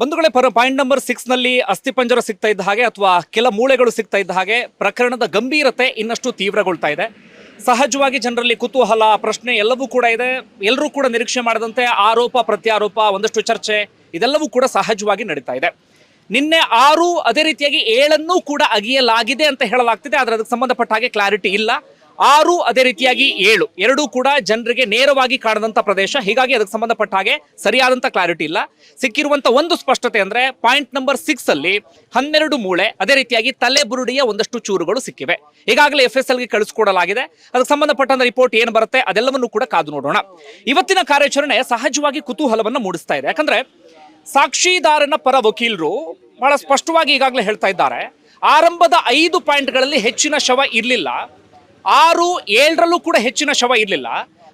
ಬಂಧುಗಳೇ, ಪರ point number ಸಿಕ್ಸ್ನಲ್ಲಿ ಅಸ್ಥಿಪಂಜರ ಸಿಗ್ತಾ ಇದ್ದ ಹಾಗೆ ಅಥವಾ ಕೆಲ ಮೂಳೆಗಳು ಸಿಗ್ತಾ ಇದ್ದ ಹಾಗೆ ಪ್ರಕರಣದ ಗಂಭೀರತೆ ಇನ್ನಷ್ಟು ತೀವ್ರಗೊಳ್ತಾ ಇದೆ. ಸಹಜವಾಗಿ ಜನರಲ್ಲಿ ಕುತೂಹಲ, ಪ್ರಶ್ನೆ ಎಲ್ಲವೂ ಕೂಡ ಇದೆ. ಎಲ್ಲರೂ ಕೂಡ ನಿರೀಕ್ಷೆ ಮಾಡದಂತೆ ಆರೋಪ, ಪ್ರತ್ಯಾರೋಪ, ಒಂದಷ್ಟು ಚರ್ಚೆ ಇದೆಲ್ಲವೂ ಕೂಡ ಸಹಜವಾಗಿ ನಡೀತಾ ಇದೆ. ನಿನ್ನೆ ಆರು ಅದೇ ರೀತಿಯಾಗಿ ಏಳನ್ನೂ ಕೂಡ ಅಗಿಯಲಾಗಿದೆ ಅಂತ ಹೇಳಲಾಗ್ತಿದೆ, ಆದರೆ ಅದಕ್ಕೆ ಸಂಬಂಧಪಟ್ಟ ಹಾಗೆ ಕ್ಲಾರಿಟಿ ಇಲ್ಲ. ಆರು ಅದೇ ರೀತಿಯಾಗಿ ಏಳು. ಎರಡೂ ಕೂಡ ಜನರಿಗೆ ನೇರವಾಗಿ ಕಾಣದಂತ ಪ್ರದೇಶ. ಹೀಗಾಗಿ ಅದಕ್ಕೆ ಸಂಬಂಧಪಟ್ಟ ಹಾಗೆ ಸರಿಯಾದಂತ ಕ್ಲಾರಿಟಿ ಇಲ್ಲ. ಸಿಕ್ಕಿರುವಂತ ಒಂದು ಸ್ಪಷ್ಟತೆ ಅಂದ್ರೆ ಪಾಯಿಂಟ್ ನಂಬರ್ ಸಿಕ್ಸ್ ಅಲ್ಲಿ ಹನ್ನೆರಡು ಮೂಳೆ, ಅದೇ ರೀತಿಯಾಗಿ ತಲೆ ಬುರುಡಿಯ ಒಂದಷ್ಟು ಚೂರುಗಳು ಸಿಕ್ಕಿವೆ. ಈಗಾಗಲೇ ಎಫ್ ಎಸ್ ಎಲ್ಗೆ ಕಳಿಸ್ಕೊಡಲಾಗಿದೆ. ಅದಕ್ಕೆ ಸಂಬಂಧಪಟ್ಟಂತ ರಿಪೋರ್ಟ್ ಏನು ಬರುತ್ತೆ ಅದೆಲ್ಲವನ್ನು ಕೂಡ ಕಾದು ನೋಡೋಣ. ಇವತ್ತಿನ ಕಾರ್ಯಾಚರಣೆ ಸಹಜವಾಗಿ ಕುತೂಹಲವನ್ನು ಮೂಡಿಸ್ತಾ ಇದೆ. ಯಾಕಂದ್ರೆ ಸಾಕ್ಷಿದಾರನ ಪರ ವಕೀಲರು ಬಹಳ ಸ್ಪಷ್ಟವಾಗಿ ಈಗಾಗಲೇ ಹೇಳ್ತಾ ಇದ್ದಾರೆ. ಆರಂಭದ ಐದು ಪಾಯಿಂಟ್ಗಳಲ್ಲಿ ಹೆಚ್ಚಿನ ಶವ ಇರಲಿಲ್ಲ. ಆರು, ಏಳರಲ್ಲೂ ಕೂಡ ಹೆಚ್ಚಿನ ಶವ ಇರಲಿಲ್ಲ.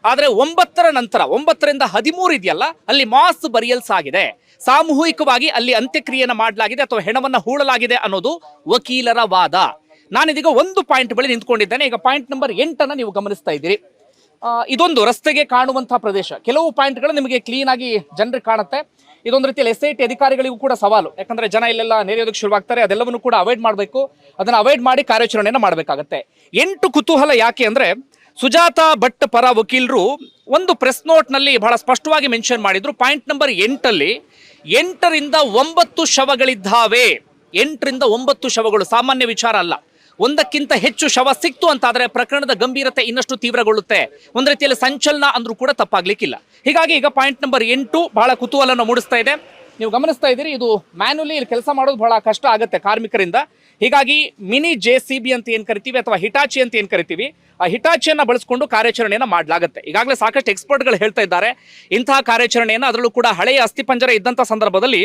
ಆದರೆ ಒಂಬತ್ತರ ನಂತರ, ಒಂಬತ್ತರಿಂದ ಹದಿಮೂರು ಇದೆಯಲ್ಲ, ಅಲ್ಲಿ ಮಾಸ್ ಬರಿಯಲ್ಸ್ ಆಗಿದೆ. ಸಾಮೂಹಿಕವಾಗಿ ಅಲ್ಲಿ ಅಂತ್ಯಕ್ರಿಯೆಯನ್ನು ಮಾಡಲಾಗಿದೆ ಅಥವಾ ಹೆಣವನ್ನು ಹೂಳಲಾಗಿದೆ ಅನ್ನೋದು ವಕೀಲರ ವಾದ. ನಾನಿದೀಗ ಒಂದು ಪಾಯಿಂಟ್ ಬಳಿ ನಿಂತ್ಕೊಂಡಿದ್ದೇನೆ. ಈಗ ಪಾಯಿಂಟ್ ನಂಬರ್ ಎಂಟನ್ನು ನೀವು ಗಮನಿಸ್ತಾ ಇದ್ದೀರಿ. ಇದೊಂದು ರಸ್ತೆಗೆ ಕಾಣುವಂತಹ ಪ್ರದೇಶ. ಕೆಲವು ಪಾಯಿಂಟ್ಗಳು ನಿಮಗೆ ಕ್ಲೀನ್ ಆಗಿ ಜನರಿಗೆ ಕಾಣುತ್ತೆ. ಇದೊಂದು ರೀತಿಯಲ್ಲಿ ಎಸ್ ಐ ಟಿ ಅಧಿಕಾರಿಗಳಿಗೂ ಕೂಡ ಸವಾಲು. ಯಾಕಂದ್ರೆ ಜನ ಇಲ್ಲೆಲ್ಲ ನೆರೆಯೋದಕ್ಕೆ ಶುರುವಾಗ್ತಾರೆ, ಅದೆಲ್ಲವನ್ನು ಕೂಡ ಅವಾಯ್ಡ್ ಮಾಡಬೇಕು. ಅದನ್ನು ಅವಾಯ್ಡ್ ಮಾಡಿ ಕಾರ್ಯಾಚರಣೆಯನ್ನು ಮಾಡಬೇಕಾಗತ್ತೆ. ಎಂಟು ಕುತೂಹಲ ಯಾಕೆ ಅಂದ್ರೆ, ಸುಜಾತ ಭಟ್ ಪರ ವಕೀಲರು ಒಂದು ಪ್ರೆಸ್ ನೋಟ್ನಲ್ಲಿ ಬಹಳ ಸ್ಪಷ್ಟವಾಗಿ ಮೆನ್ಷನ್ ಮಾಡಿದ್ರು. ಪಾಯಿಂಟ್ ನಂಬರ್ ಎಂಟಲ್ಲಿ, ಎಂಟರಿಂದ ಒಂಬತ್ತು ಶವಗಳಿದ್ದಾವೆ. ಎಂಟರಿಂದ ಒಂಬತ್ತು ಶವಗಳು, ಸಾಮಾನ್ಯ ವಿಚಾರ ಅಲ್ಲ. ಒಂದಕ್ಕಿಂತ ಹೆಚ್ಚು ಶವ ಸಿಕ್ತು ಅಂತಾದ್ರೆ ಪ್ರಕರಣದ ಗಂಭೀರತೆ ಇನ್ನಷ್ಟು ತೀವ್ರಗೊಳ್ಳುತ್ತೆ. ಒಂದು ರೀತಿಯಲ್ಲಿ ಸಂಚಲನ ಅಂದ್ರೂ ಕೂಡ ತಪ್ಪಾಗ್ಲಿಕ್ಕಿಲ್ಲ. ಹೀಗಾಗಿ ಈಗ ಪಾಯಿಂಟ್ ನಂಬರ್ ಎಂಟು ಬಹಳ ಕುತೂಹಲನ ಮೂಡಿಸ್ತಾ ಇದೆ. ನೀವು ಗಮನಿಸ್ತಾ ಇದ್ದೀರಿ, ಇದು ಮ್ಯಾನ್ಯಲಿ ಇಲ್ಲಿ ಕೆಲಸ ಮಾಡೋದು ಬಹಳ ಕಷ್ಟ ಆಗುತ್ತೆ ಕಾರ್ಮಿಕರಿಂದ. ಹೀಗಾಗಿ ಮಿನಿ ಜೆ ಅಂತ ಏನು ಕರಿತೀವಿ ಅಥವಾ ಹಿಟಾಚಿ ಅಂತ ಏನು ಕರಿತೀವಿ, ಆ ಹಿಟಾಚಿಯನ್ನ ಬಳಸಿಕೊಂಡು ಕಾರ್ಯಾಚರಣೆಯನ್ನು ಮಾಡಲಾಗುತ್ತೆ. ಈಗಾಗಲೇ ಸಾಕಷ್ಟು ಎಕ್ಸ್ಪರ್ಟ್ಗಳು ಹೇಳ್ತಾ ಇದ್ದಾರೆ ಇಂತಹ ಕಾರ್ಯಾಚರಣೆಯನ್ನು ಅದರಲ್ಲೂ ಕೂಡ ಹಳೆಯ ಅಸ್ಥಿಪಂಜರ ಇದ್ದಂಥ ಸಂದರ್ಭದಲ್ಲಿ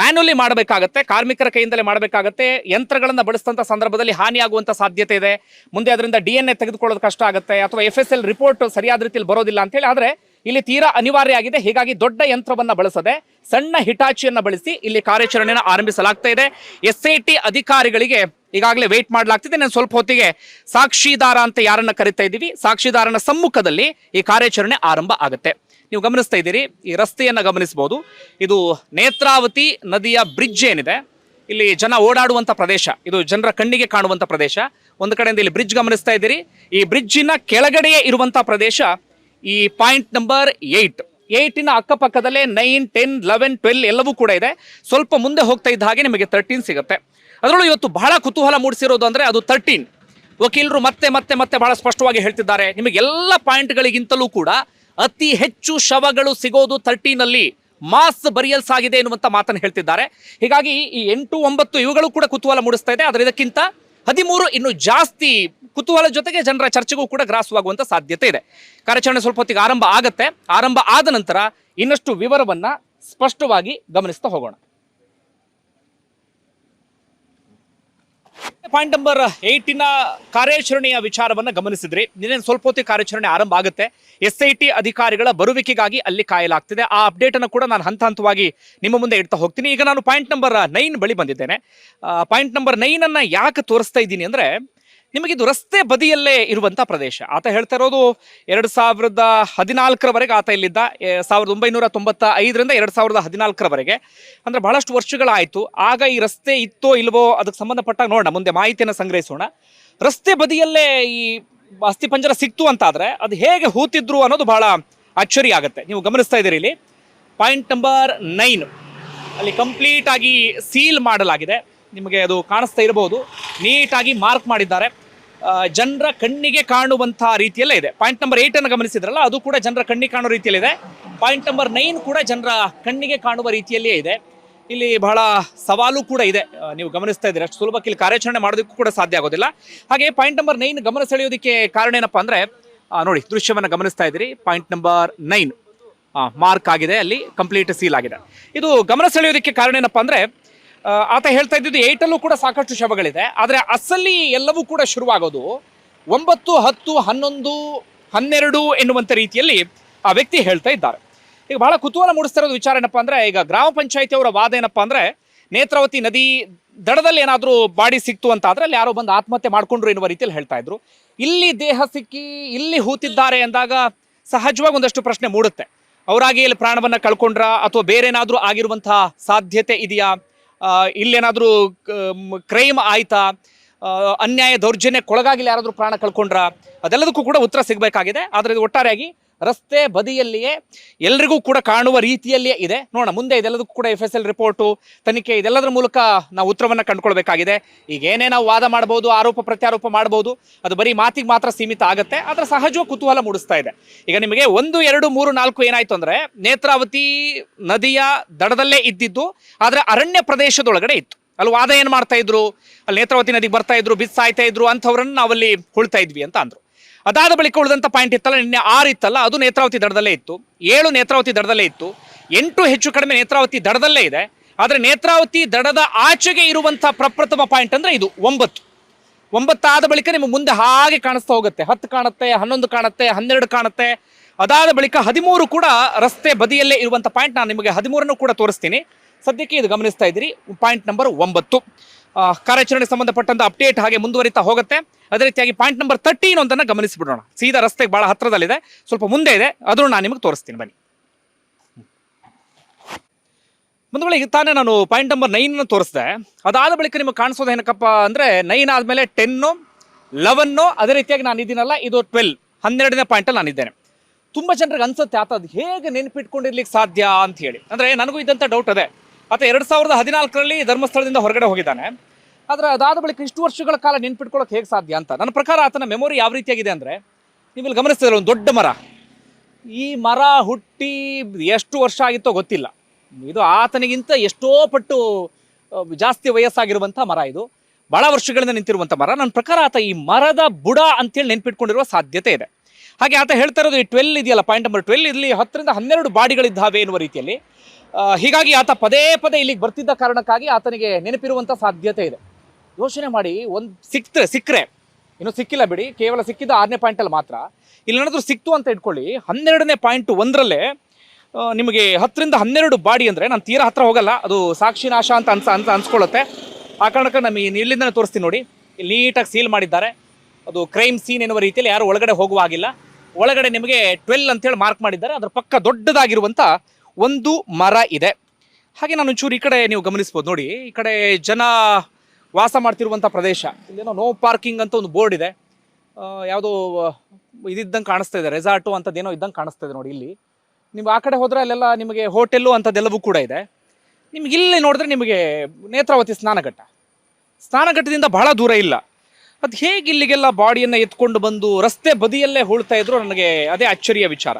ಮ್ಯಾನ್ಯಲಿ ಮಾಡಬೇಕಾಗತ್ತೆ, ಕಾರ್ಮಿಕರ ಕೈಯಿಂದಲೇ ಮಾಡಬೇಕಾಗತ್ತೆ, ಯಂತ್ರಗಳನ್ನು ಬಳಸಿದಂಥ ಸಂದರ್ಭದಲ್ಲಿ ಹಾನಿಯಾಗುವಂಥ ಸಾಧ್ಯತೆ ಇದೆ, ಮುಂದೆ ಅದರಿಂದ ಡಿ ಎನ್ ತೆಗೆದುಕೊಳ್ಳೋದು ಕಷ್ಟ ಆಗುತ್ತೆ, ಅಥವಾ ಎಫ್ ರಿಪೋರ್ಟ್ ಸರಿಯಾದ ರೀತಿಯಲ್ಲಿ ಬರೋದಿಲ್ಲ ಅಂತ ಹೇಳಿ, ಆದರೆ ಇಲ್ಲಿ ತೀರಾ ಅನಿವಾರ್ಯ ಆಗಿದೆ. ಹೀಗಾಗಿ ದೊಡ್ಡ ಯಂತ್ರವನ್ನ ಬಳಸದೆ ಸಣ್ಣ ಹಿಟಾಚಿಯನ್ನ ಬಳಸಿ ಇಲ್ಲಿ ಕಾರ್ಯಾಚರಣೆಯನ್ನು ಆರಂಭಿಸಲಾಗ್ತಾ ಇದೆ. ಎಸ್ ಅಧಿಕಾರಿಗಳಿಗೆ ಈಗಾಗಲೇ ವೇಟ್ ಮಾಡಲಾಗ್ತಿದೆ. ನಾನು ಸ್ವಲ್ಪ ಹೊತ್ತಿಗೆ ಸಾಕ್ಷಿದಾರ ಅಂತ ಯಾರನ್ನ ಕರಿತಾ ಇದ್ದೀವಿ? ಸಾಕ್ಷಿದಾರನ ಸಮ್ಮುಖದಲ್ಲಿ ಈ ಕಾರ್ಯಾಚರಣೆ ಆರಂಭ ಆಗುತ್ತೆ. ನೀವು ಗಮನಿಸ್ತಾ ಇದ್ದೀರಿ, ಈ ರಸ್ತೆಯನ್ನ ಗಮನಿಸಬಹುದು ಇದು ನೇತ್ರಾವತಿ ನದಿಯ ಬ್ರಿಡ್ಜ್ ಏನಿದೆ? ಇಲ್ಲಿ ಜನ ಓಡಾಡುವಂತ ಪ್ರದೇಶ, ಇದು ಜನರ ಕಣ್ಣಿಗೆ ಕಾಣುವಂತ ಪ್ರದೇಶ. ಒಂದು ಕಡೆಯಿಂದ ಇಲ್ಲಿ ಬ್ರಿಡ್ಜ್ ಗಮನಿಸ್ತಾ ಇದ್ದೀರಿ. ಈ ಬ್ರಿಡ್ಜಿನ ಕೆಳಗಡೆಯೇ ಇರುವಂಥ ಪ್ರದೇಶ ಈ ಪಾಯಿಂಟ್ ನಂಬರ್ ಏಯ್ಟ್ ಏಯ್ಟಿನ ಅಕ್ಕಪಕ್ಕದಲ್ಲೇ ನೈನ್ ಟೆನ್ ಲೆವೆನ್ ಟ್ವೆಲ್ ಎಲ್ಲವೂ ಕೂಡ ಇದೆ. ಸ್ವಲ್ಪ ಮುಂದೆ ಹೋಗ್ತಾ ಇದ್ದ ಹಾಗೆ ನಿಮಗೆ ತರ್ಟೀನ್ ಸಿಗುತ್ತೆ. ಅದರಲ್ಲೂ ಇವತ್ತು ಬಹಳ ಕುತೂಹಲ ಮೂಡಿಸಿರೋದು ಅಂದರೆ ಅದು ತರ್ಟೀನ್ ವಕೀಲರು ಮತ್ತೆ ಮತ್ತೆ ಮತ್ತೆ ಬಹಳ ಸ್ಪಷ್ಟವಾಗಿ ಹೇಳ್ತಿದ್ದಾರೆ. ನಿಮಗೆ ಎಲ್ಲ ಪಾಯಿಂಟ್ಗಳಿಗಿಂತಲೂ ಕೂಡ ಅತಿ ಹೆಚ್ಚು ಶವಗಳು ಸಿಗೋದು ತರ್ಟೀನಲ್ಲಿ ಮಾಸ್ ಬರಿಯಲ್ಸ್ ಆಗಿದೆ ಎನ್ನುವಂಥ ಮಾತನ್ನು ಹೇಳ್ತಿದ್ದಾರೆ. ಹೀಗಾಗಿ ಈ ಎಂಟು ಒಂಬತ್ತು ಇವುಗಳು ಕೂಡ ಕುತೂಹಲ ಮೂಡಿಸ್ತಾ ಇದೆ. ಆದರೆ ಇದಕ್ಕಿಂತ ಹದಿಮೂರು ಇನ್ನು ಜಾಸ್ತಿ ಕುತೂಹಲ ಜೊತೆಗೆ ಜನರ ಚರ್ಚೆಗೂ ಕೂಡ ಗ್ರಾಸವಾಗುವಂತ ಸಾಧ್ಯತೆ ಇದೆ. ಕಾರ್ಯಾಚರಣೆ ಸ್ವಲ್ಪ ಹೊತ್ತಿಗೆ ಆರಂಭ ಆಗತ್ತೆ. ಆರಂಭ ಆದ ನಂತರ ಇನ್ನಷ್ಟು ವಿವರವನ್ನ ಸ್ಪಷ್ಟವಾಗಿ ಗಮನಿಸ್ತಾ ಹೋಗೋಣ. ಪಾಯಿಂಟ್ ನಂಬರ್ ಏಯ್ಟಿನ ಕಾರ್ಯಾಚರಣೆಯ ವಿಚಾರವನ್ನ ಗಮನಿಸಿದ್ರಿ. ನಿನ್ನೆ ಸ್ವಲ್ಪ ಹೊತ್ತಿಗೆ ಕಾರ್ಯಾಚರಣೆ ಆರಂಭ ಆಗುತ್ತೆ. ಎಸ್ ಐ ಟಿ ಅಧಿಕಾರಿಗಳ ಬರುವಿಕೆಗಾಗಿ ಅಲ್ಲಿ ಕಾಯಲಾಗ್ತಿದೆ. ಆ ಅಪ್ಡೇಟ್ ಅನ್ನು ಕೂಡ ನಾನು ಹಂತ ಹಂತವಾಗಿ ನಿಮ್ಮ ಮುಂದೆ ಇಡ್ತಾ ಹೋಗ್ತೀನಿ. ಈಗ ನಾನು ಪಾಯಿಂಟ್ ನಂಬರ್ ನೈನ್ ಬಳಿ ಬಂದಿದ್ದೇನೆ. ಪಾಯಿಂಟ್ ನಂಬರ್ ನೈನ್ ಅನ್ನ ಯಾಕೆ ತೋರಿಸ್ತಾ ಇದ್ದೀನಿ ಅಂದ್ರೆ ನಿಮಗಿದು ರಸ್ತೆ ಬದಿಯಲ್ಲೇ ಇರುವಂತ ಪ್ರದೇಶ. ಆತ ಹೇಳ್ತಾ ಇರೋದು ಎರಡು ಸಾವಿರದ ಹದಿನಾಲ್ಕರವರೆಗೆ ಆತ ಇಲ್ಲಿದ್ದ ಸಾವಿರದ ಒಂಬೈನೂರ ತೊಂಬತ್ತ ಐದರಿಂದ ಎರಡು ಸಾವಿರದ ಹದಿನಾಲ್ಕರವರೆಗೆ. ಅಂದ್ರೆ ಬಹಳಷ್ಟು ವರ್ಷಗಳಾಯಿತು. ಆಗ ಈ ರಸ್ತೆ ಇತ್ತೋ ಇಲ್ವೋ ಅದಕ್ಕೆ ಸಂಬಂಧಪಟ್ಟಾಗ ನೋಡೋಣ, ಮುಂದೆ ಮಾಹಿತಿಯನ್ನು ಸಂಗ್ರಹಿಸೋಣ. ರಸ್ತೆ ಬದಿಯಲ್ಲೇ ಈ ಅಸ್ಥಿಪಂಜರ ಸಿಕ್ತು ಅಂತಾದರೆ ಅದು ಹೇಗೆ ಹೂತಿದ್ರು ಅನ್ನೋದು ಬಹಳ ಅಚ್ಚರಿ ಆಗುತ್ತೆ. ನೀವು ಗಮನಿಸ್ತಾ ಇದ್ದೀರಿ ಇಲ್ಲಿ. Point number nine. ಅಲ್ಲಿ ಕಂಪ್ಲೀಟ್ ಆಗಿ ಸೀಲ್ ಮಾಡಲಾಗಿದೆ. ನಿಮಗೆ ಅದು ಕಾಣಿಸ್ತಾ ಇರಬಹುದು ನೀಟಾಗಿ ಮಾರ್ಕ್ ಮಾಡಿದ್ದಾರೆ. ಜನರ ಕಣ್ಣಿಗೆ ಕಾಣುವಂತಹ ರೀತಿಯಲ್ಲೇ ಇದೆ. ಪಾಯಿಂಟ್ ನಂಬರ್ ಏಟ್ ಅನ್ನು ಗಮನಿಸಿದ್ರಲ್ಲ, ಅದು ಕೂಡ ಜನರ ಕಣ್ಣಿಗೆ ಕಾಣುವ ರೀತಿಯಲ್ಲಿದೆ ಪಾಯಿಂಟ್ ನಂಬರ್ ನೈನ್ ಕೂಡ ಜನರ ಕಣ್ಣಿಗೆ ಕಾಣುವ ರೀತಿಯಲ್ಲಿಯೇ ಇದೆ. ಇಲ್ಲಿ ಬಹಳ ಸವಾಲು ಕೂಡ ಇದೆ. ನೀವು ಗಮನಿಸ್ತಾ ಇದ್ದೀರಿ, ಅಷ್ಟು ಸುಲಭಕ್ಕೆ ಇಲ್ಲಿ ಕಾರ್ಯಾಚರಣೆ ಮಾಡೋದಕ್ಕೂ ಕೂಡ ಸಾಧ್ಯ ಆಗೋದಿಲ್ಲ. ಹಾಗೆ ಪಾಯಿಂಟ್ ನಂಬರ್ ನೈನ್ ಗಮನ ಸೆಳೆಯೋದಕ್ಕೆ ಕಾರಣ ಏನಪ್ಪಾ ಅಂದ್ರೆ ನೋಡಿ, ದೃಶ್ಯವನ್ನು ಗಮನಿಸ್ತಾ ಇದ್ದೀರಿ. ಪಾಯಿಂಟ್ ನಂಬರ್ ನೈನ್ ಮಾರ್ಕ್ ಆಗಿದೆ, ಅಲ್ಲಿ ಕಂಪ್ಲೀಟ್ ಸೀಲ್ ಆಗಿದೆ. ಇದು ಗಮನ ಸೆಳೆಯೋದಕ್ಕೆ ಕಾರಣ ಏನಪ್ಪಾ ಅಂದ್ರೆ ಆತ ಹೇಳ್ತಾ ಇದ್ದಿದ್ದು ಏಟಲ್ಲೂ ಕೂಡ ಸಾಕಷ್ಟು ಶವಗಳಿದೆ. ಆದರೆ ಅಸಲಿ ಎಲ್ಲವೂ ಕೂಡ ಶುರುವಾಗೋದು ಒಂಬತ್ತು, ಹತ್ತು, ಹನ್ನೊಂದು, ಹನ್ನೆರಡು ಎನ್ನುವಂಥ ರೀತಿಯಲ್ಲಿ ಆ ವ್ಯಕ್ತಿ ಹೇಳ್ತಾ ಇದ್ದಾರೆ. ಈಗ ಬಹಳ ಕುತೂಹಲ ಮೂಡಿಸ್ತಿರೋದು ವಿಚಾರ ಏನಪ್ಪ ಅಂದರೆ, ಈಗ ಗ್ರಾಮ ಪಂಚಾಯತಿ ಅವರ ವಾದ ಏನಪ್ಪ ಅಂದರೆ, ನೇತ್ರಾವತಿ ನದಿ ದಡದಲ್ಲಿ ಏನಾದರೂ ಬಾಡಿ ಸಿಕ್ತು ಅಂತ ಆದರೆ ಅಲ್ಲಿ ಯಾರೋ ಬಂದು ಆತ್ಮಹತ್ಯೆ ಮಾಡ್ಕೊಂಡ್ರು ಎನ್ನುವ ರೀತಿಯಲ್ಲಿ ಹೇಳ್ತಾ ಇದ್ರು. ಇಲ್ಲಿ ದೇಹ ಸಿಕ್ಕಿ, ಇಲ್ಲಿ ಹೂತಿದ್ದಾರೆ ಅಂದಾಗ ಸಹಜವಾಗಿ ಒಂದಷ್ಟು ಪ್ರಶ್ನೆ ಮೂಡುತ್ತೆ. ಅವರಾಗಿ ಇಲ್ಲಿ ಪ್ರಾಣವನ್ನು ಕಳ್ಕೊಂಡ್ರ ಅಥವಾ ಬೇರೆ ಏನಾದರೂ ಆಗಿರುವಂತಹ ಸಾಧ್ಯತೆ ಇದೆಯಾ? ಇಲ್ಲೇನಾದ್ರೂ ಕ್ರೈಮ್ ಆಯ್ತಾ? ಅನ್ಯಾಯ ದೌರ್ಜನ್ಯಕ್ಕೊಳಗಾಗಿಲ್ಲ ಯಾರಾದರೂ ಪ್ರಾಣ ಕಳ್ಕೊಂಡ್ರ? ಅದೆಲ್ಲದಕ್ಕೂ ಕೂಡ ಉತ್ತರ ಸಿಗಬೇಕಾಗಿದೆ. ಆದರೆ ಒಟ್ಟಾರೆಯಾಗಿ ರಸ್ತೆ ಬದಿಯಲ್ಲಿಯೇ ಎಲ್ರಿಗೂ ಕೂಡ ಕಾಣುವ ರೀತಿಯಲ್ಲಿಯೇ ಇದೆ. ನೋಡೋಣ, ಮುಂದೆ ಇದೆಲ್ಲದಕ್ಕೂ ಕೂಡ ಎಫ್ ಎಸ್ ಎಲ್ ರಿಪೋರ್ಟು ತನಿಖೆ ಇದೆಲ್ಲದರ ಮೂಲಕ ನಾವು ಉತ್ತರವನ್ನು ಕಂಡುಕೊಳ್ಬೇಕಾಗಿದೆ. ಈಗ ಏನೇ ನಾವು ವಾದ ಮಾಡ್ಬೋದು, ಆರೋಪ ಪ್ರತ್ಯಾರೋಪ ಮಾಡ್ಬೋದು, ಅದು ಬರೀ ಮಾತಿಗೆ ಮಾತ್ರ ಸೀಮಿತ ಆಗುತ್ತೆ ಅದರ ಸಹಜ ಕುತೂಹಲ ಮೂಡಿಸ್ತಾ ಇದೆ. ಈಗ ನಿಮಗೆ ಒಂದು, ಎರಡು, ಮೂರು, ನಾಲ್ಕು ಏನಾಯ್ತು ಅಂದ್ರೆ ನೇತ್ರಾವತಿ ನದಿಯ ದಡದಲ್ಲೇ ಇದ್ದಿದ್ದು, ಆದರೆ ಅರಣ್ಯ ಪ್ರದೇಶದೊಳಗಡೆ ಇತ್ತು. ಅಲ್ಲಿ ವಾದ ಏನು ಮಾಡ್ತಾ ಇದ್ರು? ಅಲ್ಲಿ ನೇತ್ರಾವತಿ ನದಿಗೆ ಬರ್ತಾ ಇದ್ರು ಬಿಸ್ಸಾಯ್ತಾ ಇದ್ರು, ಅಂಥವ್ರನ್ನ ನಾವಲ್ಲಿ ಹುಳ್ತಾ ಇದ್ವಿ ಅಂತ ಅಂದ್ರು. ಅದಾದ ಬಳಿಕ ಉಳಿದಂಥ ಪಾಯಿಂಟ್ ಇತ್ತಲ್ಲ, ನಿನ್ನೆ ಆರು ಇತ್ತಲ್ಲ, ಅದು ನೇತ್ರಾವತಿ ದಡದಲ್ಲೇ ಇತ್ತು. ಏಳು ನೇತ್ರಾವತಿ ದಡದಲ್ಲೇ ಇತ್ತು. ಎಂಟು ಹೆಚ್ಚು ಕಡಿಮೆ ನೇತ್ರಾವತಿ ದಡದಲ್ಲೇ ಇದೆ. ಆದರೆ ನೇತ್ರಾವತಿ ದಡದ ಆಚೆಗೆ ಇರುವಂಥ ಪ್ರಪ್ರಥಮ ಪಾಯಿಂಟ್ ಅಂದರೆ ಇದು ಒಂಬತ್ತು. ಒಂಬತ್ತಾದ ಬಳಿಕ ನಿಮಗೆ ಮುಂದೆ ಹಾಗೆ ಕಾಣಿಸ್ತಾ ಹೋಗುತ್ತೆ. ಹತ್ತು ಕಾಣುತ್ತೆ, ಹನ್ನೊಂದು ಕಾಣುತ್ತೆ, ಹನ್ನೆರಡು ಕಾಣುತ್ತೆ. ಅದಾದ ಬಳಿಕ ಹದಿಮೂರು ಕೂಡ ರಸ್ತೆ ಬದಿಯಲ್ಲೇ ಇರುವಂಥ ಪಾಯಿಂಟ್ ನಾನು ನಿಮಗೆ ಹದಿಮೂರನ್ನು ಕೂಡ ತೋರಿಸ್ತೀನಿ. ಸದ್ಯಕ್ಕೆ ಇದು ಗಮನಿಸ್ತಾ ಇದ್ದೀರಿ. ಪಾಯಿಂಟ್ ನಂಬರ್ ಒಂಬತ್ತು. ಕಾರ್ಯಾಚರಣೆ ಸಂಬಂಧಪಟ್ಟಂತ ಅಪ್ಡೇಟ್ ಹಾಗೆ ಮುಂದುವರಿತಾ ಹೋಗುತ್ತೆ. ಅದೇ ರೀತಿಯಾಗಿ ಪಾಯಿಂಟ್ ನಂಬರ್ ತರ್ಟೀನ್ ಒಂದನ್ನು ಗಮನಿಸಿಬಿಡೋಣ. ಸೀದಾ ರಸ್ತೆಗೆ ಬಹಳ ಹತ್ತಿರದಲ್ಲಿದೆ ಸ್ವಲ್ಪ ಮುಂದೆ ಇದೆ. ಅದನ್ನು ನಾನು ನಿಮಗೆ ತೋರಿಸ್ತೀನಿ. ಬನ್ನಿ. ಮುಂದುವಳಿ ಈಗ ತಾನೇ ನಾನು ಪಾಯಿಂಟ್ ನಂಬರ್ ನೈನ್ ತೋರಿಸಿದೆ. ಅದಾದ ಬಳಿಕ ನಿಮಗೆ ಕಾಣಿಸೋದು ಏನಕ್ಕಪ್ಪ ಅಂದರೆ ನೈನ್ ಆದಮೇಲೆ ಟೆನ್ನು ಲೆವೆನ್ನು ಅದೇ ರೀತಿಯಾಗಿ ನಾನು ಇದ್ದೀನಲ್ಲ, ಇದು ಟ್ವೆಲ್ ಹನ್ನೆರಡನೇ ಪಾಯಿಂಟಲ್ಲಿ ನಾನಿದ್ದೇನೆ ತುಂಬ ಜನರಿಗೆ ಅನ್ಸುತ್ತೆ, ಆತ ಅದು ಹೇಗೆ ನೆನಪಿಟ್ಕೊಂಡಿರ್ಲಿಕ್ಕೆ ಸಾಧ್ಯ ಅಂತ ಹೇಳಿ. ಅಂದರೆ ನನಗೂ ಇದ್ದಂಥ ಡೌಟ್ ಅದೇ. ಆತ ಎರಡು ಸಾವಿರದ ಹದಿನಾಲ್ಕರಲ್ಲಿ ಧರ್ಮಸ್ಥಳದಿಂದ ಹೊರಗಡೆ ಹೋಗಿದ್ದಾನೆ. ಆದರೆ ಅದಾದ ಬಳಿಕ ಇಷ್ಟು ವರ್ಷಗಳ ಕಾಲ ನೆನ್ಪಿಟ್ಕೊಳ್ಳೋಕೆ ಹೇಗೆ ಸಾಧ್ಯ ಅಂತ? ನನ್ನ ಪ್ರಕಾರ ಆತನ ಮೆಮೊರಿ ಯಾವ ರೀತಿಯಾಗಿದೆ ಅಂದರೆ ನೀವು ಇಲ್ಲಿ ಗಮನಿಸ್ತಿದ್ರೆ ಒಂದು ದೊಡ್ಡ ಮರ. ಈ ಮರ ಹುಟ್ಟಿ ಎಷ್ಟು ವರ್ಷ ಆಗಿತ್ತೋ ಗೊತ್ತಿಲ್ಲ. ಇದು ಆತನಿಗಿಂತ ಎಷ್ಟೋ ಪಟ್ಟು ಜಾಸ್ತಿ ವಯಸ್ಸಾಗಿರುವಂಥ ಮರ ಇದು. ಬಹಳ ವರ್ಷಗಳಿಂದ ನಿಂತಿರುವಂಥ ಮರ. ನನ್ನ ಪ್ರಕಾರ ಆತ ಈ ಮರದ ಬುಡ ಅಂತೇಳಿ ನೆನ್ಪಿಟ್ಕೊಂಡಿರುವ ಸಾಧ್ಯತೆ ಇದೆ. ಹಾಗೆ ಆತ ಹೇಳ್ತಾ ಇರೋದು ಈ ಟ್ವೆಲ್ ಇದೆಯಲ್ಲ ಪಾಯಿಂಟ್ ನಂಬರ್ ಟ್ವೆಲ್ ಇಲ್ಲಿ ಹತ್ತರಿಂದ ಹನ್ನೆರಡು ಬಾಡಿಗಳಿದ್ದಾವೆ ಎನ್ನುವ ರೀತಿಯಲ್ಲಿ. ಹೀಗಾಗಿ ಆತ ಪದೇ ಪದೇ ಇಲ್ಲಿಗೆ ಬರ್ತಿದ್ದ ಕಾರಣಕ್ಕಾಗಿ ಆತನಿಗೆ ನೆನಪಿರುವಂಥ ಸಾಧ್ಯತೆ ಇದೆ. ಯೋಚನೆ ಮಾಡಿ, ಒಂದು ಸಿಕ್ತರೆ ಸಿಕ್ಕರೆ. ಇನ್ನು ಸಿಕ್ಕಿಲ್ಲ ಬಿಡಿ, ಕೇವಲ ಸಿಕ್ಕಿದ ಆರನೇ ಪಾಯಿಂಟಲ್ಲಿ ಮಾತ್ರ. ಇಲ್ಲಿ ಏನಾದರೂ ಸಿಕ್ತು ಅಂತ ಇಟ್ಕೊಳ್ಳಿ, ಹನ್ನೆರಡನೇ ಪಾಯಿಂಟ್ ಒಂದರಲ್ಲೇ ನಿಮಗೆ ಹತ್ತರಿಂದ ಹನ್ನೆರಡು ಬಾಡಿ ಅಂದರೆ, ನಾನು ತೀರಾ ಹತ್ರ ಹೋಗಲ್ಲ, ಅದು ಸಾಕ್ಷಿ ನಾಶ ಅಂತ ಅನ್ಸ ಅಂತ ಅನ್ಸ್ಕೊಳ್ಳುತ್ತೆ. ಆ ಕಾರಣಕ್ಕೆ ನಮಗೆ ಇಲ್ಲಿಂದನೇ ತೋರಿಸ್ತೀನಿ ನೋಡಿ. ಇಲ್ಲಿ ನೀಟಾಗಿ ಸೀಲ್ ಮಾಡಿದ್ದಾರೆ. ಅದು ಕ್ರೈಮ್ ಸೀನ್ ಎನ್ನುವ ರೀತಿಯಲ್ಲಿ ಯಾರು ಒಳಗಡೆ ಹೋಗುವಾಗಿಲ್ಲ. ಒಳಗಡೆ ನಿಮಗೆ ಟ್ವೆಲ್ ಅಂತೇಳಿ ಮಾರ್ಕ್ ಮಾಡಿದ್ದಾರೆ. ಅದರ ಪಕ್ಕ ದೊಡ್ಡದಾಗಿರುವಂಥ ಒಂದು ಮರ ಇದೆ. ಹಾಗೆ ನಾನು ಒಂಚೂರು ಈ ಕಡೆ ನೀವು ಗಮನಿಸ್ಬೋದು ನೋಡಿ, ಈ ಕಡೆ ಜನ ವಾಸ ಮಾಡ್ತಿರುವಂಥ ಪ್ರದೇಶ. ಇಲ್ಲೇನೋ ನೋ ಪಾರ್ಕಿಂಗ್ ಅಂತ ಒಂದು ಬೋರ್ಡ್ ಇದೆ. ಯಾವುದೋ ಇದಿದ್ದಂಗೆ ಕಾಣಿಸ್ತಾ ಇದೆ ರೆಸಾರ್ಟು ಅಂಥದ್ದೇನೋ ಇದ್ದಂಗೆ ಕಾಣಿಸ್ತಾ ಇದೆ ನೋಡಿ ಇಲ್ಲಿ. ನೀವು ಆ ಕಡೆ ಹೋದರೆ ಅಲ್ಲೆಲ್ಲ ನಿಮಗೆ ಹೋಟೆಲ್ಲು ಅಂಥದ್ದೆಲ್ಲವೂ ಕೂಡ ಇದೆ. ನಿಮ್ಗೆ ಇಲ್ಲಿ ನೋಡಿದ್ರೆ ನಿಮಗೆ ನೇತ್ರಾವತಿ ಸ್ನಾನಘಟ್ಟ. ಸ್ನಾನಘಟ್ಟದಿಂದ ಬಹಳ ದೂರ ಇಲ್ಲ. ಅದು ಹೇಗೆ ಇಲ್ಲಿಗೆಲ್ಲ ಬಾಡಿಯನ್ನು ಎತ್ಕೊಂಡು ಬಂದು ರಸ್ತೆ ಬದಿಯಲ್ಲೇ ಹೋಳ್ತಾ ಇದ್ರು ನನಗೆ ಅದೇ ಅಚ್ಚರಿಯ ವಿಚಾರ.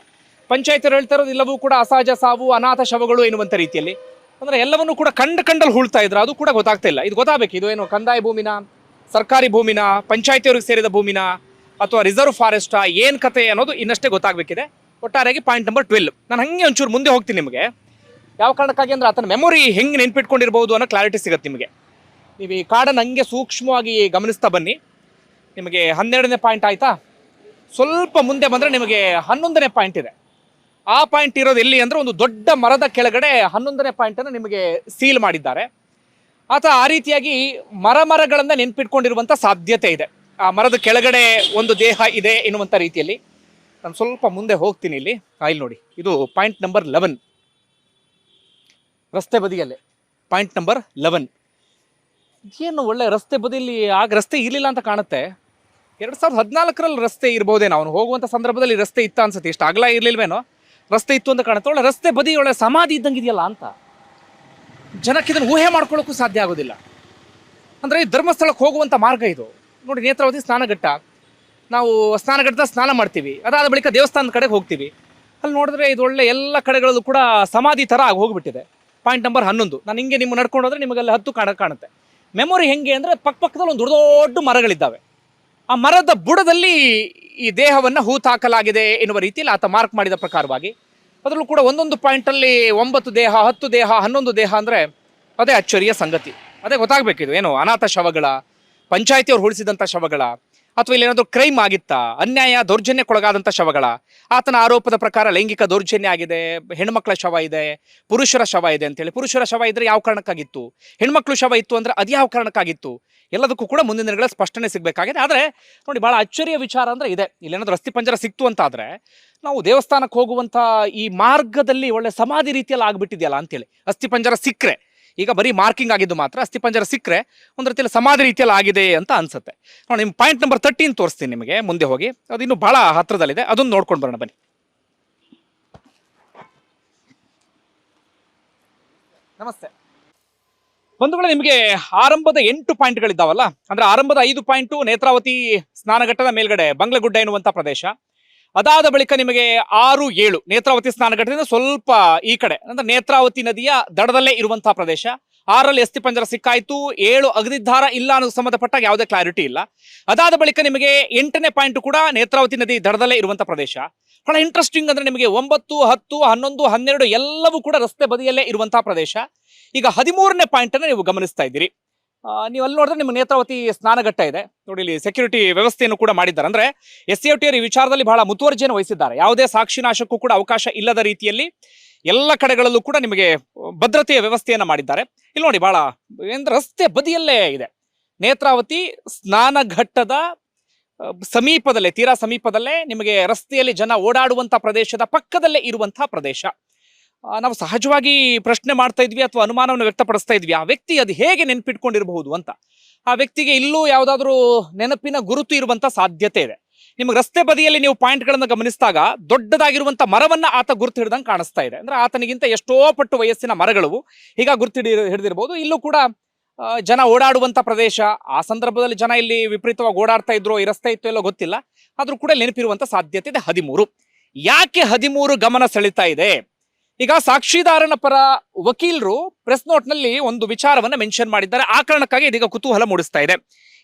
ಪಂಚಾಯತರು ಹೇಳ್ತಾ ಇರೋದು ಎಲ್ಲವೂ ಕೂಡ ಅಸಹಜ, ಸಾವು, ಅನಾಥ ಶವಗಳು ಎನ್ನುವಂಥ ರೀತಿಯಲ್ಲಿ. ಅಂದರೆ ಎಲ್ಲವನ್ನೂ ಕೂಡ ಕಂಡ ಕಂಡಲ್ಲಿ ಹೂಳ್ತಾ ಇದ್ರು. ಅದು ಕೂಡ ಗೊತ್ತಾಗ್ತಾ ಇಲ್ಲ. ಇದು ಗೊತ್ತಾಗಬೇಕು. ಇದು ಏನು ಕಂದಾಯ ಭೂಮಿನ, ಸರ್ಕಾರಿ ಭೂಮಿನ, ಪಂಚಾಯತಿಯವ್ರಿಗೆ ಸೇರಿದ ಭೂಮಿನ ಅಥವಾ ರಿಸರ್ವ್ ಫಾರೆಸ್ಟಾ, ಏನು ಕತೆ ಅನ್ನೋದು ಇನ್ನಷ್ಟೇ ಗೊತ್ತಾಗಬೇಕಿದೆ. ಒಟ್ಟಾರೆಯಾಗಿ ಪಾಯಿಂಟ್ ನಂಬರ್ ಟ್ವೆಲ್ ನಾನು ಹಂಗೆ ಒಂಚೂರು ಮುಂದೆ ಹೋಗ್ತೀನಿ ನಿಮಗೆ. ಯಾವ ಕಾರಣಕ್ಕಾಗಿ ಅಂದ್ರೆ ಆತನ ಮೆಮೊರಿ ಹೆಂಗೆ ನೆನ್ಪಿಟ್ಕೊಂಡಿರ್ಬೋದು ಅನ್ನೋ ಕ್ಲಾರಿಟಿ ಸಿಗುತ್ತೆ ನಿಮಗೆ. ನೀವು ಈ ಕಾಡನ್ನು ಹಂಗೆ ಸೂಕ್ಷ್ಮವಾಗಿ ಗಮನಿಸ್ತಾ ಬನ್ನಿ. ನಿಮಗೆ ಹನ್ನೆರಡನೇ ಪಾಯಿಂಟ್ ಆಯ್ತಾ? ಸ್ವಲ್ಪ ಮುಂದೆ ಬಂದರೆ ನಿಮಗೆ ಹನ್ನೊಂದನೇ ಪಾಯಿಂಟ್ ಇದೆ. ಆ ಪಾಯಿಂಟ್ ಇರೋದು ಎಲ್ಲಿ ಅಂದರೆ ಒಂದು ದೊಡ್ಡ ಮರದ ಕೆಳಗಡೆ ಹನ್ನೊಂದನೇ ಪಾಯಿಂಟನ್ನು ನಿಮಗೆ ಸೀಲ್ ಮಾಡಿದ್ದಾರೆ. ಆತ ಆ ರೀತಿಯಾಗಿ ಮರ ಮರಗಳನ್ನು ನೆನ್ಪಿಟ್ಕೊಂಡಿರುವಂಥ ಸಾಧ್ಯತೆ ಇದೆ. ಆ ಮರದ ಕೆಳಗಡೆ ಒಂದು ದೇಹ ಇದೆ ಎನ್ನುವಂಥ ರೀತಿಯಲ್ಲಿ. ನಾನು ಸ್ವಲ್ಪ ಮುಂದೆ ಹೋಗ್ತೀನಿ ಇಲ್ಲಿ. ಇಲ್ಲಿ ನೋಡಿ. ಇದು ಪಾಯಿಂಟ್ ನಂಬರ್ ಲೆವೆನ್ ರಸ್ತೆ ಬದಿಯಲ್ಲೇ. ಪಾಯಿಂಟ್ ನಂಬರ್ ಲೆವೆನ್ ಏನು ಒಳ್ಳೆ ರಸ್ತೆ ಬದಿಯಲ್ಲಿ ಆಗ ರಸ್ತೆ ಇರಲಿಲ್ಲ ಅಂತ ಕಾಣುತ್ತೆ. ಎರಡು ಸಾವಿರದ ಹದಿನಾಲ್ಕರಲ್ಲಿ ರಸ್ತೆ ಇರ್ಬೋದೇನೋ, ಅವನು ಹೋಗುವಂಥ ಸಂದರ್ಭದಲ್ಲಿ ರಸ್ತೆ ಇತ್ತ ಅನ್ಸುತ್ತೆ. ಇಷ್ಟು ಅಗಲ ಇರ್ಲಿಲ್ವೇನೋ? ರಸ್ತೆ ಇತ್ತು ಅಂತ ಕಾಣುತ್ತೆ. ಒಳ್ಳೆ ರಸ್ತೆ ಬದಿ, ಒಳ್ಳೆ ಸಮಾಧಿ ಇದ್ದಂಗೆ ಇದೆಯಲ್ಲ ಅಂತ. ಜನಕ್ಕೆ ಇದನ್ನು ಊಹೆ ಮಾಡ್ಕೊಳ್ಳೋಕ್ಕೂ ಸಾಧ್ಯ ಆಗೋದಿಲ್ಲ. ಅಂದರೆ ಈ ಧರ್ಮಸ್ಥಳಕ್ಕೆ ಹೋಗುವಂಥ ಮಾರ್ಗ ಇದು. ನೋಡಿ, ನೇತ್ರಾವತಿ ಸ್ನಾನಘಟ್ಟ. ನಾವು ಸ್ನಾನಘಟ್ಟದ ಸ್ನಾನ ಮಾಡ್ತೀವಿ. ಅದಾದ ಬಳಿಕ ದೇವಸ್ಥಾನದ ಕಡೆಗೆ ಹೋಗ್ತೀವಿ. ಅಲ್ಲಿ ನೋಡಿದ್ರೆ ಇದು ಒಳ್ಳೆ ಎಲ್ಲ ಕಡೆಗಳಲ್ಲೂ ಕೂಡ ಸಮಾಧಿ ಥರ ಆಗಿ ಹೋಗಿಬಿಟ್ಟಿದೆ. ಪಾಯಿಂಟ್ ನಂಬರ್ ಹನ್ನೊಂದು. ನಾನು ಹಿಂಗೆ ನಿಮ್ಮ ನಡ್ಕೊಂಡು ಹೋದರೆ ನಿಮಗೆ ಅಲ್ಲಿ ಹತ್ತು ಕಾಣ, ಕಾಣುತ್ತೆ. ಮೆಮೊರಿ ಹೆಂಗೆ ಅಂದರೆ ಪಕ್ಕ ಪಕ್ಕದಲ್ಲಿ ಒಂದು ದೊಡ್ಡ ದೊಡ್ಡ ಮರಗಳಿದ್ದಾವೆ. ಆ ಮರದ ಬುಡದಲ್ಲಿ ಈ ದೇಹವನ್ನು ಹೂತಾಕಲಾಗಿದೆ ಎನ್ನುವ ರೀತಿಯಲ್ಲಿ ಆತ ಮಾರ್ಕ್ ಮಾಡಿದ ಪ್ರಕಾರವಾಗಿ ಅದರಲ್ಲೂ ಕೂಡ ಒಂದೊಂದು ಪಾಯಿಂಟಲ್ಲಿ ಒಂಬತ್ತು ದೇಹ, ಹತ್ತು ದೇಹ, ಹನ್ನೊಂದು ದೇಹ ಅಂದರೆ ಅದೇ ಅಚ್ಚರಿಯ ಸಂಗತಿ. ಅದೇ ಗೊತ್ತಾಗಬೇಕಿದು ಏನು ಅನಾಥ ಶವಗಳ, ಪಂಚಾಯತಿಯವ್ರು ಉಳಿಸಿದಂಥ ಶವಗಳ ಅಥವಾ ಇಲ್ಲಿ ಏನಾದರೂ ಕ್ರೈಮ್ ಆಗಿತ್ತಾ? ಅನ್ಯಾಯ ದೌರ್ಜನ್ಯಕ್ಕೊಳಗಾದಂಥ ಶವಗಳ. ಆತನ ಆರೋಪದ ಪ್ರಕಾರ ಲೈಂಗಿಕ ದೌರ್ಜನ್ಯ ಆಗಿದೆ, ಹೆಣ್ಮಕ್ಳ ಶವ ಇದೆ, ಪುರುಷರ ಶವ ಇದೆ ಅಂತೇಳಿ ಪುರುಷರ ಶವ ಇದ್ರೆ ಯಾವ ಕಾರಣಕ್ಕಾಗಿತ್ತು? ಹೆಣ್ಮಕ್ಳು ಶವ ಇತ್ತು ಅಂದ್ರೆ ಅದು ಯಾವ ಕಾರಣಕ್ಕಾಗಿತ್ತು? ಎಲ್ಲದಕ್ಕೂ ಕೂಡ ಮುಂದಿನ ದಿನಗಳ ಸ್ಪಷ್ಟನೆ ಸಿಗಬೇಕಾಗಿದೆ. ಆದರೆ ನೋಡಿ ಭಾಳ ಅಚ್ಚರಿಯ ವಿಚಾರ ಅಂದ್ರೆ ಇದೆ. ಇಲ್ಲೇನಾದ್ರೂ ಅಸ್ಥಿ ಪಂಜರ ಸಿಕ್ತು ಅಂತ ಆದ್ರೆ ನಾವು ದೇವಸ್ಥಾನಕ್ಕೆ ಹೋಗುವಂಥ ಈ ಮಾರ್ಗದಲ್ಲಿ ಒಳ್ಳೆ ಸಮಾಧಿ ರೀತಿಯಲ್ಲಿ ಆಗ್ಬಿಟ್ಟಿದೆಯಲ್ಲ ಅಂತೇಳಿ. ಅಸ್ಥಿ ಪಂಜರ ಸಿಕ್ಕರೆ. ಈಗ ಬರೀ ಮಾರ್ಕಿಂಗ್ ಆಗಿದ್ದು ಮಾತ್ರ ಅಸ್ಥಿ ಪಂಜರ ಸಿಕ್ಕರೆ ಒಂದು ರೀತಿಯಲ್ಲಿ ಸಮಾಧಿ ರೀತಿಯಲ್ಲಿ ಆಗಿದೆ ಅಂತ ಅನ್ಸುತ್ತೆ. ನೋಡಿ ನಿಮ್ಮ ಪಾಯಿಂಟ್ ನಂಬರ್ ತರ್ಟೀನ್ ತೋರಿಸ್ತೀನಿ ನಿಮಗೆ, ಮುಂದೆ ಹೋಗಿ. ಅದು ಇನ್ನು ಬಹಳ ಹತ್ರದಲ್ಲಿದೆ, ಅದನ್ನು ನೋಡ್ಕೊಂಡು ಬರೋಣ ಬನ್ನಿ. ನಮಸ್ತೆ. ಬಂಧುಗಳೇ, ನಿಮಗೆ ಆರಂಭದ ಎಂಟು ಪಾಯಿಂಟ್ಗಳಿದ್ದಾವಲ್ಲ, ಅಂದ್ರೆ ಆರಂಭದ ಐದು ಪಾಯಿಂಟು ನೇತ್ರಾವತಿ ಸ್ನಾನಘಟ್ಟದ ಮೇಲ್ಗಡೆ ಬಂಗ್ಲಗುಡ್ಡ ಎನ್ನುವಂಥ ಪ್ರದೇಶ. ಅದಾದ ಬಳಿಕ ನಿಮಗೆ ಆರು ಏಳು ನೇತ್ರಾವತಿ ಸ್ನಾನಘಟ್ಟದಿಂದ ಸ್ವಲ್ಪ ಈ ಕಡೆ, ಅಂದ್ರೆ ನೇತ್ರಾವತಿ ನದಿಯ ದಡದಲ್ಲೇ ಇರುವಂತಹ ಪ್ರದೇಶ. ಆರಲ್ಲಿ ಎಸ್ತಿ ಪಂಜರ ಸಿಕ್ಕಾಯ್ತು, ಏಳು ಅಗದಿದ್ದಾರ ಇಲ್ಲ ಅನ್ನೋದು ಸಂಬಂಧಪಟ್ಟಾಗ ಯಾವುದೇ ಕ್ಲಾರಿಟಿ ಇಲ್ಲ. ಅದಾದ ಬಳಿಕ ನಿಮಗೆ ಎಂಟನೇ ಪಾಯಿಂಟ್ ಕೂಡ ನೇತ್ರಾವತಿ ನದಿ ದಡದಲ್ಲೇ ಇರುವಂತಹ ಪ್ರದೇಶ. ಬಹಳ ಇಂಟ್ರೆಸ್ಟಿಂಗ್ ಅಂದ್ರೆ ನಿಮಗೆ ಒಂಬತ್ತು, ಹತ್ತು, ಹನ್ನೊಂದು, ಹನ್ನೆರಡು ಎಲ್ಲವೂ ಕೂಡ ರಸ್ತೆ ಬದಿಯಲ್ಲೇ ಇರುವಂತಹ ಪ್ರದೇಶ. ಈಗ ಹದಿಮೂರನೇ ಪಾಯಿಂಟ್ ಅನ್ನು ನೀವು ಗಮನಿಸ್ತಾ ಇದ್ದೀರಿ. ನೀವು ಅಲ್ಲಿ ನೋಡಿದ್ರೆ ನಿಮ್ಮ ನೇತ್ರಾವತಿ ಸ್ನಾನಘಟ್ಟ ಇದೆ. ನೋಡಿ, ಇಲ್ಲಿ ಸೆಕ್ಯೂರಿಟಿ ವ್ಯವಸ್ಥೆಯನ್ನು ಕೂಡ ಮಾಡಿದ್ದಾರೆ. ಅಂದ್ರೆ ಎಸ್ ಸಿ ಈ ವಿಚಾರದಲ್ಲಿ ಬಹಳ ಮುತುವರ್ಜಿಯನ್ನು ವಹಿಸಿದ್ದಾರೆ. ಯಾವುದೇ ಸಾಕ್ಷಿನಾಶಕ್ಕೂ ಕೂಡ ಅವಕಾಶ ಇಲ್ಲದ ರೀತಿಯಲ್ಲಿ ಎಲ್ಲ ಕಡೆಗಳಲ್ಲೂ ಕೂಡ ನಿಮಗೆ ಭದ್ರತೆಯ ವ್ಯವಸ್ಥೆಯನ್ನು ಮಾಡಿದ್ದಾರೆ. ಇಲ್ಲಿ ನೋಡಿ, ಬಹಳ ರಸ್ತೆ ಬದಿಯಲ್ಲೇ ಇದೆ. ನೇತ್ರಾವತಿ ಸ್ನಾನಘಟ್ಟದ ಸಮೀಪದಲ್ಲೇ, ತೀರಾ ಸಮೀಪದಲ್ಲೇ ನಿಮಗೆ ರಸ್ತೆಯಲ್ಲಿ ಜನ ಓಡಾಡುವಂತ ಪ್ರದೇಶದ ಪಕ್ಕದಲ್ಲೇ ಇರುವಂತಹ ಪ್ರದೇಶ. ನಾವು ಸಹಜವಾಗಿ ಪ್ರಶ್ನೆ ಮಾಡ್ತಾ ಇದ್ವಿ ಅಥವಾ ಅನುಮಾನವನ್ನು ವ್ಯಕ್ತಪಡಿಸ್ತಾ ಇದ್ವಿ, ಆ ವ್ಯಕ್ತಿ ಅದು ಹೇಗೆ ನೆನ್ಪಿಟ್ಕೊಂಡಿರಬಹುದು ಅಂತ. ಆ ವ್ಯಕ್ತಿಗೆ ಇಲ್ಲೂ ಯಾವುದಾದ್ರೂ ನೆನಪಿನ ಗುರುತು ಇರುವಂತ ಸಾಧ್ಯತೆ ಇದೆ. ನಿಮ್ಗೆ ರಸ್ತೆ ಬದಿಯಲ್ಲಿ ನೀವು ಪಾಯಿಂಟ್ಗಳನ್ನು ಗಮನಿಸಿದಾಗ ದೊಡ್ಡದಾಗಿರುವಂತ ಮರವನ್ನ ಆತ ಗುರುತು ಹಿಡಿದಂಗೆ ಕಾಣಿಸ್ತಾ ಇದೆ. ಅಂದ್ರೆ ಆತನಿಗಿಂತ ಎಷ್ಟೋ ಪಟ್ಟು ವಯಸ್ಸಿನ ಮರಗಳು ಈಗ ಗುರುತು ಹಿಡಿ ಹಿಡಿದಿರಬಹುದು ಇಲ್ಲೂ ಕೂಡ ಜನ ಓಡಾಡುವಂತ ಪ್ರದೇಶ, ಆ ಸಂದರ್ಭದಲ್ಲಿ ಜನ ಇಲ್ಲಿ ವಿಪರೀತವಾಗಿ ಓಡಾಡ್ತಾ ಇದ್ರು, ಈ ರಸ್ತೆ ಇತ್ತು ಎಲ್ಲೋ ಗೊತ್ತಿಲ್ಲ. ಆದ್ರೂ ಕೂಡ ನೆನಪಿರುವಂತ ಸಾಧ್ಯತೆ ಇದೆ ಹದಿಮೂರು. ಯಾಕೆ ಹದಿಮೂರು ಗಮನ ಸೆಳಿತಾ ಇದೆ? ಈಗ ಸಾಕ್ಷಿದಾರನ ಪರ ವಕೀಲರು ಪ್ರೆಸ್ ನೋಟ್ನಲ್ಲಿ ಒಂದು ವಿಚಾರವನ್ನ ಮೆನ್ಷನ್ ಮಾಡಿದ್ದಾರೆ. ಆ ಕಾರಣಕ್ಕಾಗಿ ಇದೀಗ ಕುತೂಹಲ ಮೂಡಿಸ್ತಾ ಇದೆ.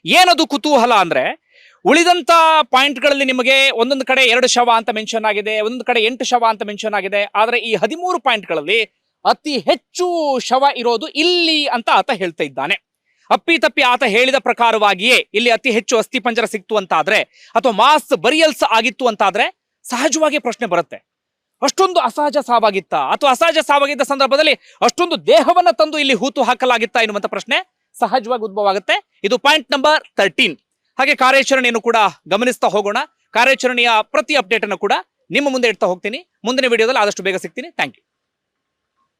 ಏನದು ಕುತೂಹಲ ಅಂದ್ರೆ, ಉಳಿದಂತ ಪಾಯಿಂಟ್ಗಳಲ್ಲಿ ನಿಮಗೆ ಒಂದೊಂದು ಕಡೆ ಎರಡು ಶವ ಅಂತ ಮೆನ್ಷನ್ ಆಗಿದೆ, ಒಂದೊಂದು ಕಡೆ ಎಂಟು ಶವ ಅಂತ ಮೆನ್ಷನ್ ಆಗಿದೆ. ಆದ್ರೆ ಈ ಹದಿಮೂರು ಪಾಯಿಂಟ್ಗಳಲ್ಲಿ ಅತಿ ಹೆಚ್ಚು ಶವ ಇರೋದು ಇಲ್ಲಿ ಅಂತ ಆತ ಹೇಳ್ತಾ ಇದ್ದಾನೆ. ಅಪ್ಪಿ ತಪ್ಪಿ ಆತ ಹೇಳಿದ ಪ್ರಕಾರವಾಗಿಯೇ ಇಲ್ಲಿ ಅತಿ ಹೆಚ್ಚು ಅಸ್ಥಿ ಪಂಜರ ಸಿಕ್ತು ಅಂತಾದ್ರೆ, ಅಥವಾ ಮಾಸ್ ಬರಿಯಲ್ಸ್ ಆಗಿತ್ತು ಅಂತಾದ್ರೆ ಸಹಜವಾಗಿ ಪ್ರಶ್ನೆ ಬರುತ್ತೆ. ಅಷ್ಟೊಂದು ಅಸಹಜ ಸಾವಾಗಿತ್ತ ಅಥವಾ ಅಸಹಜ ಸಾವಾಗಿದ್ದ ಸಂದರ್ಭದಲ್ಲಿ ಅಷ್ಟೊಂದು ದೇಹವನ್ನ ತಂದು ಇಲ್ಲಿ ಹೂತು ಹಾಕಲಾಗಿತ್ತ ಎನ್ನುವಂತ ಪ್ರಶ್ನೆ ಸಹಜವಾಗಿ ಉದ್ಭವ ಆಗುತ್ತೆ. ಇದು ಪಾಯಿಂಟ್ ನಂಬರ್ ತರ್ಟೀನ್ ಹಾಗೆ ಕಾರ್ಯಾಚರಣೆಯನ್ನು ಕೂಡ ಗಮನಿಸ್ತಾ ಹೋಗೋಣ. ಕಾರ್ಯಾಚರಣೆಯ ಪ್ರತಿ ಅಪ್ಡೇಟ್ ಅನ್ನು ಕೂಡ ನಿಮ್ಮ ಮುಂದೆ ಇಡ್ತಾ ಹೋಗ್ತೀನಿ. ಮುಂದಿನ ವಿಡಿಯೋದಲ್ಲಿ ಆದಷ್ಟು ಬೇಗ ಸಿಗ್ತೀನಿ. Thank you